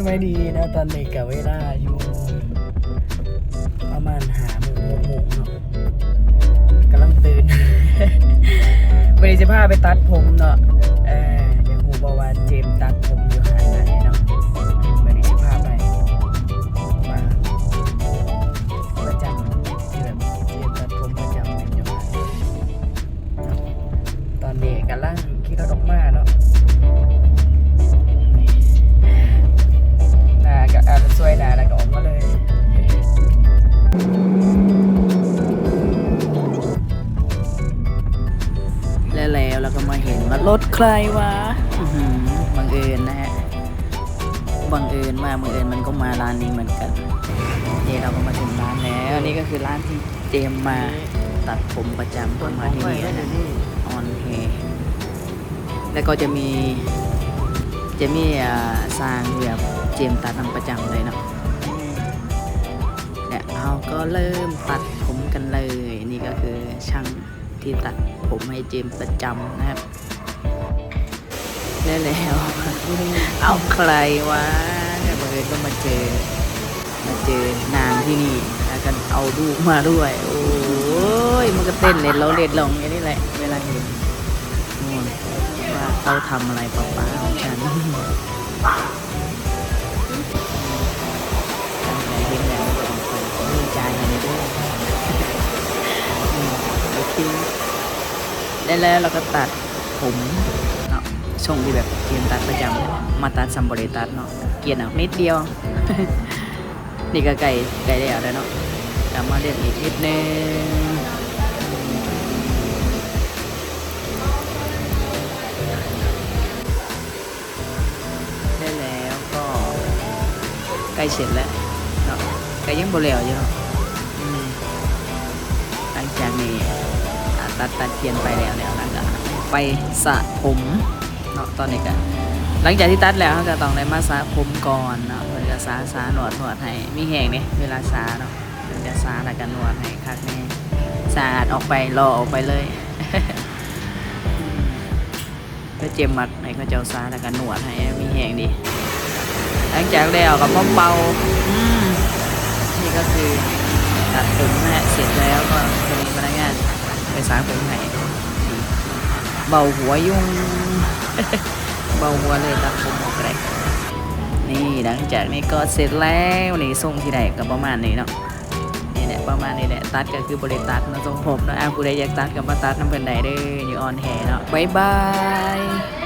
สวัสดีนะตอนนี้กับเวลาอยู่ประมาณหาโมงหกโมงเนาะกำลังตื่นวันนี้จะพาไปตัดผมเนาะเอออยากหูบว่าเจมตัดผมอยู่หาไหนเนาะวันนี้จะพาไปมาประจำที่แบบเจมตัดผมประจำอยู่หาตอนนี้กำลังขี่รถออกมาเนาะหน้า รถใครวะบังเอิญนะฮะบังเอิญมากบังเอิญมันก็มาร้านนี้เหมือนกันนี่เราก็มาถึงร้านแล้วนี่ก็คือร้านที่เจมมาตัดผมประจำก็มาที่นี่นะออนเฮแล้วก็จะมีจะมีสร้างแบบเจมตัดทำประจำเลยเนาะเนี่ยเราก็เริ่มตัดผมกันเลย นี่ก็คือช่างที่ตัดผมให้เจมประจำนะครับ แล้วแล้ว เอาใครวะเนี่ยบังเอิญก็มาเจอ มาเจอนางที่นี่แล้วกันเอาลูกมาด้วย โอ้ยมันก็เต้นเล่นเราเล่นลงอย่างนี้แหละ เวลาเห็นนู่นว่าเขาทำอะไรเปล่าๆของฉันตั้งใจเห็นแล้วก็ต้องไปดีใจในด้วยอืมโอเคแล้วแล้วเราก็ตัดผมเนาะ ช่วงที่แบบเกียนตัดประจำมาตัดซัมบริตัดเนาะเกียนเอานิดเดียว นี่ก็ไก่ไก่แล้วแล้วเนาะกลับมาเล่นอีกนิดนึงได้แล้วก็ใกล้เสร็จแล้วเนาะไก่ยังบ่แล้วอยู่เนาะมหลังจากนี้ตัดตัดเทียนไปแล้วแล้วแล้วก็ไปสระผม เนาะตอนนี้ก็หลังจากที่ตัดแล้วเราก็ต้องได้มาสระผมก่อนเนาะเพื่อจะสระสระหนวดหนวดให้มีแห้งเนี่ยเวลาสระเนาะเพื่อจะสระแล้วก็หนวดให้คักแน่สะอาดออกไปรอออกไปเลยก็เจมมัดให้เขาเจ้าสระแล้วก็หนวดให้มีแห้งดี หลังจากแล้วก็มเป่าอืมนี่ก็คือตัดผมนะฮะเสร็จแล้วก็จะมีพนักงานไปสาผมให้เบาหัวยุ่ง เบาหัวเลยตัดผมออกเลยนี่หลังจากนี้ก็เสร็จแล้วนี่ทรงที่ไหนก็ประมาณนี้เนาะนี่แหละประมาณนี้แหละตัดก็คือบริตัดเนาะทรงผมเนาะอะผู้ใดอยากตัดก็มาตัดน้ำเป็นใดเด้ออยู่ออนแฮเนาะบ๊ายบาย